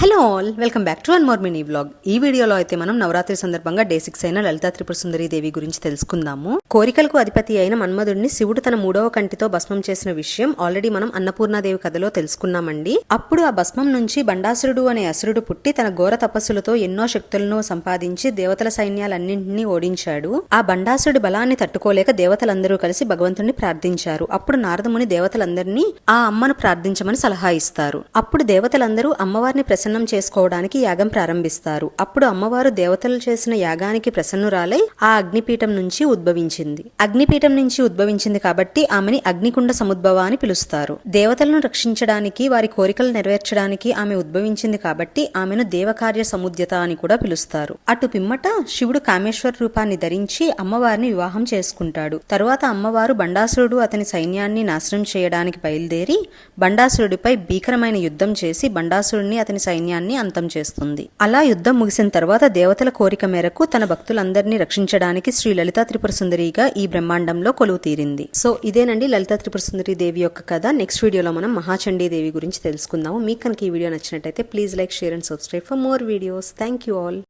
Hello all welcome back to one more mini vlog. ఈ వీడియోలో అయితే మనం నవరాత్రి సందర్భంగా డే సిక్స్ అయిన లలితా త్రిపుర సుందరి దేవి గురించి తెలుసుకుందాము. కోరికలకు అధిపతి అయిన మన్మధుడిని శివుడు తన మూడవ కంటితో భస్మం చేసిన విషయం ఆల్రెడీ మనం అన్నపూర్ణాదేవి కథలో తెలుసుకున్నామండి. అప్పుడు ఆ భస్మం నుంచి బండాసురుడు అనే అసురుడు పుట్టి తన ఘోర తపస్సులతో ఎన్నో శక్తులను సంపాదించి దేవతల సైన్యాలన్నింటినీ ఓడించాడు. ఆ బండాసురుడి బలాన్ని తట్టుకోలేక దేవతలందరూ కలిసి భగవంతుడిని ప్రార్థించారు. అప్పుడు నారదముని దేవతలందరినీ ఆ అమ్మను ప్రార్థించమని సలహా ఇస్తారు. అప్పుడు దేవతలందరూ అమ్మవారిని ప్రసన్నం చేసుకోవడానికి యాగం ప్రారంభిస్తారు. అప్పుడు అమ్మవారు దేవతలు చేసిన యాగానికి ప్రసన్నురాలై ఆ అగ్నిపీఠం నుంచి ఉద్భవించింది. అగ్నిపీఠం నుంచి ఉద్భవించింది కాబట్టి ఆమెని అగ్నికుండ సముద్భవ అని పిలుస్తారు. దేవతలను రక్షించడానికి వారి కోరికలు నెరవేర్చడానికి ఆమె ఉద్భవించింది కాబట్టి ఆమెను దేవకార్య సముద్యత అని కూడా పిలుస్తారు. అటు పిమ్మట శివుడు కామేశ్వర రూపాన్ని ధరించి అమ్మవారిని వివాహం చేసుకుంటాడు. తరువాత అమ్మవారు బండాసురుడు అతని సైన్యాన్ని నాశనం చేయడానికి బయలుదేరి బండాసురుడిపై భీకరమైన యుద్ధం చేసి బండాసురుడిని అతని సైన్యాన్ని అంతం చేస్తుంది. అలా యుద్ధం ముగిసిన తర్వాత దేవతల కోరిక మేరకు తన భక్తులందరినీ రక్షించడానికి శ్రీ లలితా త్రిపుర సుందరిగా ఈ బ్రహ్మాండంలో కొలువు తీరింది. సో ఇదేనండి లలితా త్రిపుర సుందరి దేవి యొక్క కథ. నెక్స్ట్ వీడియోలో మనం మహాచండీ దేవి గురించి తెలుసుకుందాము. మీకు కనుక ఈ వీడియో నచ్చినట్టయితే please like share and subscribe for more videos. Thank you all.